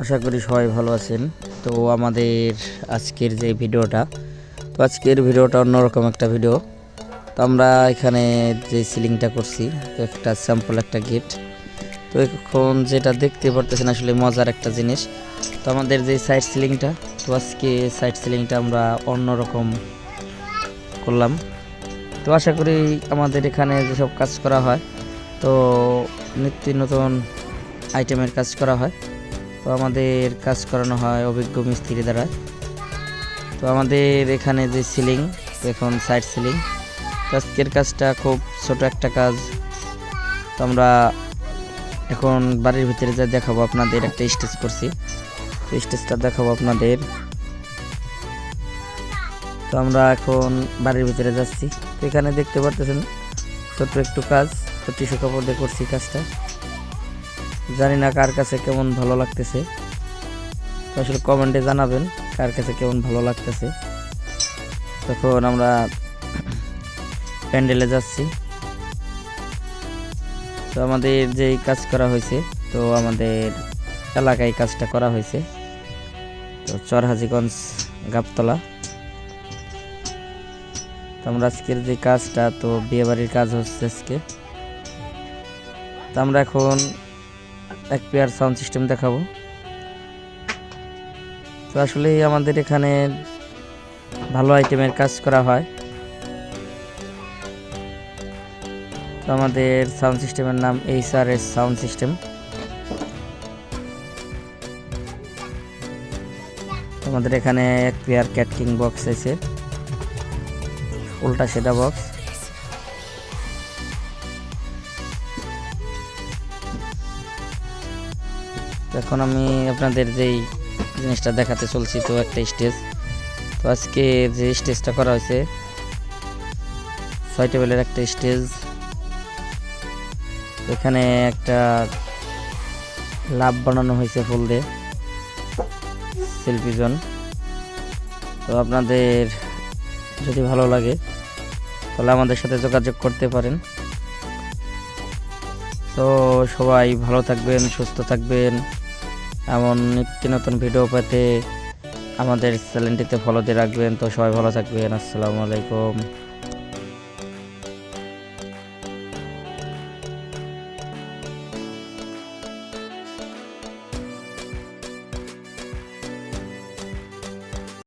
আশা করি সবাই ভালো আছেন। তো আমাদের আজকের যে ভিডিওটা, তো আজকের ভিডিওটা অন্যরকম একটা ভিডিও। তো আমরা এখানে যে সিলিংটা করছি একটা স্যাম্পল একটা গিফট তো এখন যেটা দেখতে পারতেছেন আসলে মজার একটা জিনিস। তো আমাদের যে সাইড সিলিংটা, তো আজকে সাইড সিলিংটা আমরা অন্যরকম করলাম। তো আশা করি আমাদের এখানে যেসব কাজ করা হয়, তো নিত্য নতুন আইটেমের কাজ করা হয়। তো আমাদের কাজ করানো হয় অভিজ্ঞ মিস্ত্রি দ্বারা। তো আমাদের এখানে যে সিলিং এখন সাইড সিলিং আজকের কাজটা খুব ছোট একটা কাজ। তো আমরা এখন বাড়ির ভিতরে যা দেখাবো আপনাদের, একটা স্টেজ করছি। তো স্টেজটা দেখাবো আপনাদের। তো আমরা এখন বাড়ির ভিতরে যাচ্ছি। তো এখানে দেখতে পারতেছেন ছোট্ট একটু কাজ। তো টিস্যু কাপড় দিয়ে করছি কাজটা। জানি না কার কাছে কেমন ভালো লাগতেছে। তো আসলে কমেন্টে জানাবেন কার কাছে কেমন ভালো লাগতেছে। তখন আমরা প্যান্ডেলে যাচ্ছি। তো আমাদের যেই কাজ করা হয়েছে, তো আমাদের এলাকায় কাজটা করা হয়েছে। তো চরহাজিগঞ্জ গাবতলা। তো আমরা আজকের যে কাজটা, তো বিয়েবাড়ির কাজ হচ্ছে আজকে। তো আমরা এখন এক পেয়ার সাউন্ড সিস্টেম দেখাবো। তো আসলে আমাদের এখানে ভালো আইটেমের কাজ করা হয়। তো আমাদের সাউন্ড সিস্টেমের নাম H R S sound system আমাদের এখানে এক পেয়ার ক্যাটকিং বক্স আছে। উল্টা সেটা বক্স এখন আমি আপনাদের যেই জিনিসটা দেখাতে চলছি তো একটা স্টেজ। তো আজকে যে স্টেজটা করা হয়েছে, ছয় টেবিলের একটা স্টেজ। এখানে একটা লাভ বানানো হয়েছে ফুল দিয়ে সেলফি জোন। তো আপনাদের যদি ভালো লাগে, তাহলে আমাদের সাথে যোগাযোগ করতে পারেন। তো সবাই ভালো থাকবেন, সুস্থ থাকবেন। এমন নিত্য নতুন ভিডিও পেতে আমাদের চ্যানেলটিতে ফলো দিয়ে রাখবেন। তো সবাই ভালো থাকবেন। আসসালামু আলাইকুম।